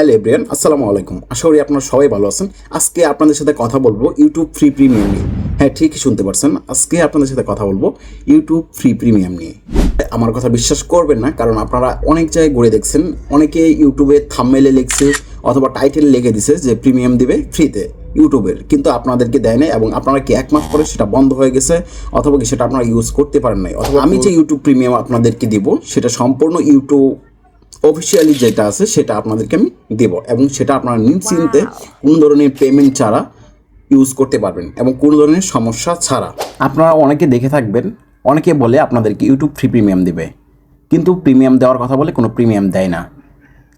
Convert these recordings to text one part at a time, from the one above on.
Hello everyone আসসালামু আলাইকুম। আশা করি আপনারা সবাই ভালো আছেন। আজকে আপনাদের সাথে কথা বলব ইউটিউব ফ্রি প্রিমিয়াম নিয়ে। হ্যাঁ ঠিকই শুনতে পারছেন। আজকে আপনাদের সাথে কথা বলব ইউটিউব ফ্রি প্রিমিয়াম নিয়ে। আমার কথা বিশ্বাস করবেন না কারণ আপনারা অনেক জায়গায় ঘুরে দেখছেন অনেকে ইউটিউবে থামমেলে লিখছে অথবা টাইটেল লিখে দিছে যে প্রিমিয়াম দিবে ফ্রিতে ইউটিউবের কিন্তু আপনাদেরকে দেয় নাই এবং আপনারা কি এক মাস পরে সেটা বন্ধ হয়ে গেছে অথবা কি সেটা আপনারা ইউজ করতে পারেন নাই? অথবা আমি যে ইউটিউব প্রিমিয়াম আপনাদেরকে দিব সেটা সম্পূর্ণ ইউটিউব অফিসিয়ালি যেটা আছে সেটা আপনাদেরকে আমি দেব এবং সেটা আপনারা নিশ্চিন্তে কোনো ধরনের পেমেন্ট ছাড়া ইউজ করতে পারবেন এবং কোনো ধরনের সমস্যা ছাড়া। আপনারা অনেকে দেখে থাকবেন অনেকে বলে আপনাদেরকে ইউটিউব ফ্রি প্রিমিয়াম দেবে কিন্তু প্রিমিয়াম দেওয়ার কথা বলে কোনো প্রিমিয়াম দেয় না।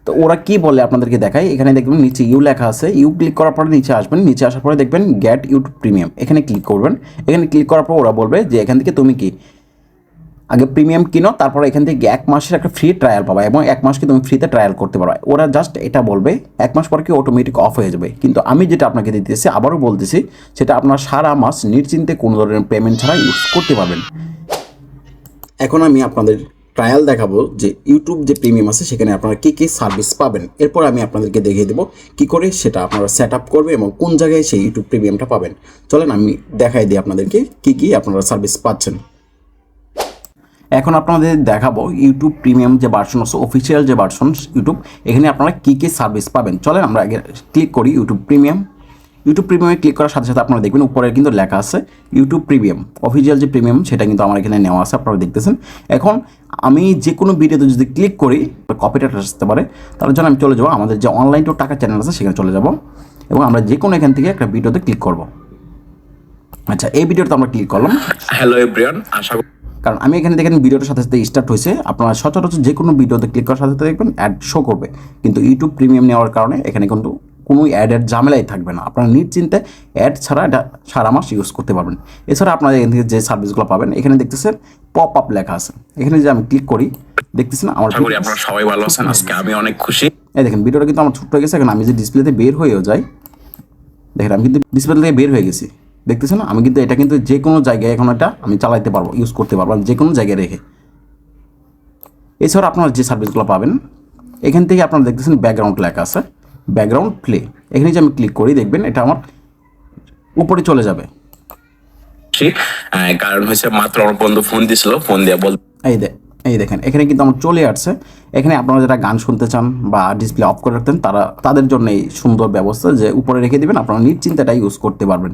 তো ওরা কি বলে আপনাদেরকে দেখায়? এখানে দেখবেন নিচে ইউ লেখা আছে। ইউ ক্লিক করার পরে নিচে আসবেন নিচে আসার পরে দেখবেন গ্যাট ইউটিউব প্রিমিয়াম এখানে ক্লিক করবেন। এখানে ক্লিক করার পর ওরা বলবে যে এখান থেকে তুমি কি? আগে প্রিমিয়াম কিনো, তারপরে এখান থেকে এক মাসের একটা ফ্রি ট্রায়াল পাবা এবং এক মাসকে তুমি ফ্রিতে ট্রায়াল করতে পারো ওরা জাস্ট এটা বলবে, এক মাস পর কি অটোমেটিক অফ হয়ে যাবে। কিন্তু আমি যেটা আপনাকে দিতেছি, আবারও বলতেছি, সেটা আপনার সারা মাস নিশ্চিন্তে কোনো ধরনের পেমেন্ট ছাড়া ইউজ করতে পারবেন। এখন আমি আপনাদের ট্রায়াল দেখাবো যে ইউটিউব যে প্রিমিয়াম আছে, সেখানে আপনারা কী কী সার্ভিস পাবেন। এরপর আমি আপনাদেরকে দেখিয়ে দেবো কী করে সেটা আপনারা সেট আপ করবে এবং কোন জায়গায় সেই ইউটিউব প্রিমিয়ামটা পাবেন। চলেন আমি দেখাই দিই আপনাদেরকে কী কী আপনারা সার্ভিস পাচ্ছেন। এখন আপনাদের দেখাবো ইউটিউব প্রিমিয়াম যে ভার্সন আছে অফিসিয়াল যে ভার্সন ইউটিউব এখানে আপনারা কী কী সার্ভিস পাবেন। চলেন আমরা আগে ক্লিক করি ইউটিউব প্রিমিয়াম ইউটিউব প্রিমিয়ামে ক্লিক করার সাথে সাথে আপনারা দেখবেন উপরে কিন্তু লেখা আছে ইউটিউব প্রিমিয়াম অফিসিয়াল যে প্রিমিয়াম সেটা কিন্তু আমার এখানে নেওয়া আছে, আপনারা দেখতেছেন। এখন আমি যে কোনো ভিডিওতে যদি ক্লিক করি কপিটা আসতে পারে। তার জন্য আমি চলে যাব, আমাদের যে অনলাইন টু টাকা চ্যানেল আছে, সেখানে চলে যাব। এবং আমরা যে কোনো এখান থেকে একটা ভিডিওতে ক্লিক করব। আচ্ছা এই ভিডিওতে আমরা ক্লিক করলাম। হ্যালো এভরিওয়ান আশা করি কারণ আমি এখানে দেখেন ভিডিওটার সাথে সাথে স্টার্ট হয়েছে। আপনারা সচরাচর যে কোনো ভিডিওতে ক্লিক করার সাথে সাথে দেখবেন অ্যাড শো করবে। কিন্তু ইউটিউব প্রিমিয়াম নেওয়ার কারণে এখানে কিন্তু কোনো অ্যাডের ঝামেলাই থাকবে না। আপনারা নিশ্চিন্তে অ্যাড ছাড়া এটা সারা মাস ইউজ করতে পারবেন। এছাড়া আপনারা এখান থেকে যে সার্ভিসগুলো পাবেন এখানে দেখতেছেন পপ আপ লেখা আছে। এখানে যে আমি ক্লিক করি দেখতেছেন আমার আপনারা সবাই ভালো আছেন। আজকে আমি অনেক খুশি। এই দেখেন ভিডিওটা কিন্তু আমার ছোট্ট হয়ে গেছে। এখন আমি যে ডিসপ্লেতে বের হয়েও যাই দেখেন আমি কিন্তু ডিসপ্লে থেকে বের হয়ে গেছি। দেখতেছেন আমি কিন্তু এটা কিন্তু যে কোনো জায়গায় এখন এটা আমি চালাইতে পারব ইউজ করতে পারব যে কোনো জায়গায় রেখে। এছাড়া আপনারা যে সার্ভিসগুলো পাবেন এখান থেকে আপনারা দেখতেছেন ব্যাকগ্রাউন্ড লেখা আছে ব্যাকগ্রাউন্ড প্লে এখানে যে আমি ক্লিক করি দেখবেন এটা আমার উপরে চলে যাবে। কারণ হচ্ছে মাত্র আমার বন্ধু ফোন দিছিল ফোন দিয়ে বল এই এই দেখেন এখানে কিন্তু আমার চলে আসছে। এখানে আপনারা যারা গান শুনতে চান বা ডিসপ্লে অফ করে রাখতেন তারা তাদের জন্য এই সুন্দর ব্যবস্থা যে উপরে রেখে দিবেন আপনারা নিশ্চিন্তে এটা ইউজ করতে পারবেন।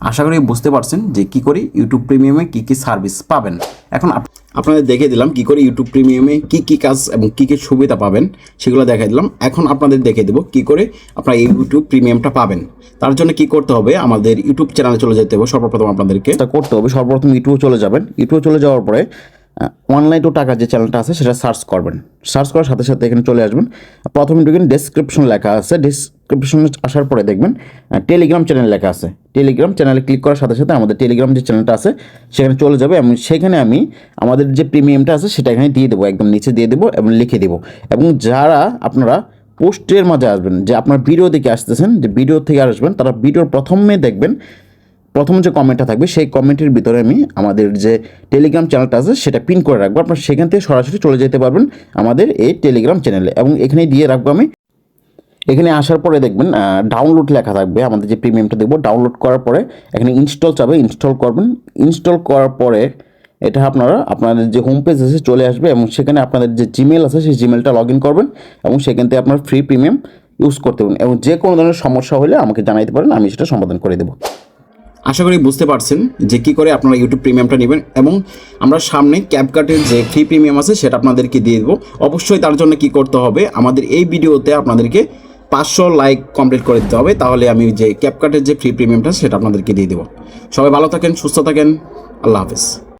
আশা করি বুঝতে পারছেন যে কি করে ইউটিউব প্রিমিয়ামে কি কি সার্ভিস পাবেন। এখন আপ- আপনাদের দেখে দিলাম কি করে ইউটিউব প্রিমিয়ামে কি কি কাজ এবং কি কি সুবিধা পাবেন সেগুলো দেখাই দিলাম। এখন আপনাদের দেখে দেবো কি করে আপনারা এই ইউটিউব প্রিমিয়ামটা পাবেন। তার জন্য কি করতে হবে আমাদের ইউটিউব চ্যানেলে চলে যেতে হবে সর্বপ্রথম আপনাদেরকে। করতে হবে সর্বপ্রথম ইউটিউবে চলে যাবেন। ইউটিউবে চলে যাওয়ার পরে অনলাইন টু টাকার যে চ্যানেলটা আছে সেটা সার্চ করবেন। সার্চ করার সাথে সাথে এখানে চলে আসবেন। প্রথমে ঢুকেন ডেসক্রিপশন লেখা আছে। ডেসক্রিপশনে আসার পরে দেখবেন টেলিগ্রাম চ্যানেল লেখা আছে। টেলিগ্রাম চ্যানেলে ক্লিক করার সাথে সাথে আমাদের টেলিগ্রাম যে চ্যানেলটা আছে, সেখানে চলে যাবে এবং সেখানে আমি আমাদের যে প্রিমিয়ামটা আছে, সেটা এখানে দিয়ে দেবো, একদম নিচে দিয়ে দেবো এবং লিখে দেবো। এবং যারা আপনারা পোস্টের মাঝে আসবেন, যে আপনার ভিডিও দেখে আসতেছেন, যে ভিডিও থেকে আসবেন, তারা ভিডিওর প্রথমে দেখবেন, প্রথম যে কমেন্টটা থাকবে, সেই কমেন্টের ভিতরে আমি আমাদের যে টেলিগ্রাম চ্যানেলটা আছে, সেটা পিন করে রাখব। আপনার সেখান থেকে সরাসরি চলে যেতে পারবেন আমাদের এই টেলিগ্রাম চ্যানেলে এবং এখানে দিয়ে রাখব আমি এখানে আসার পরে দেখবেন ডাউনলোড লেখা থাকবে, আমাদের যে প্রিমিয়ামটা দেখব ডাউনলোড করার পরে এখানে ইনস্টল চাবে ইনস্টল করবেন। ইনস্টল করার পরে এটা আপনারা, আপনাদের যে হোম পেজ আছে চলে আসবে এবং সেখানে আপনাদের যে জিমেল আছে, সেই জিমেলটা লগ করবেন এবং সেখান থেকে আপনার ফ্রি প্রিমিয়াম ইউজ করতে পারবেন এবং যে কোনো ধরনের সমস্যা হলে আমাকে জানাইতে পারেন, আমি সেটা সমাধান করে দেবো। আশা করি বুঝতে পারছেন যে কী করে আপনারা ইউটিউব প্রিমিয়ামটা নেবেন এবং আমরা সামনে ক্যাপকাটের যে ফ্রি প্রিমিয়াম আছে, সেটা আপনাদেরকে দিয়ে দেবো। অবশ্যই তার জন্য কি করতে হবে, আমাদের এই ভিডিওতে আপনাদেরকে পাঁচশো লাইক কমপ্লিট করে দিতে হবে, তাহলে আমি যে ক্যাপকাটের যে ফ্রি প্রিমিয়ামটা সেটা আপনাদেরকে দিয়ে দেবো। সবাই ভালো থাকেন, সুস্থ থাকেন, আল্লাহ হাফেজ।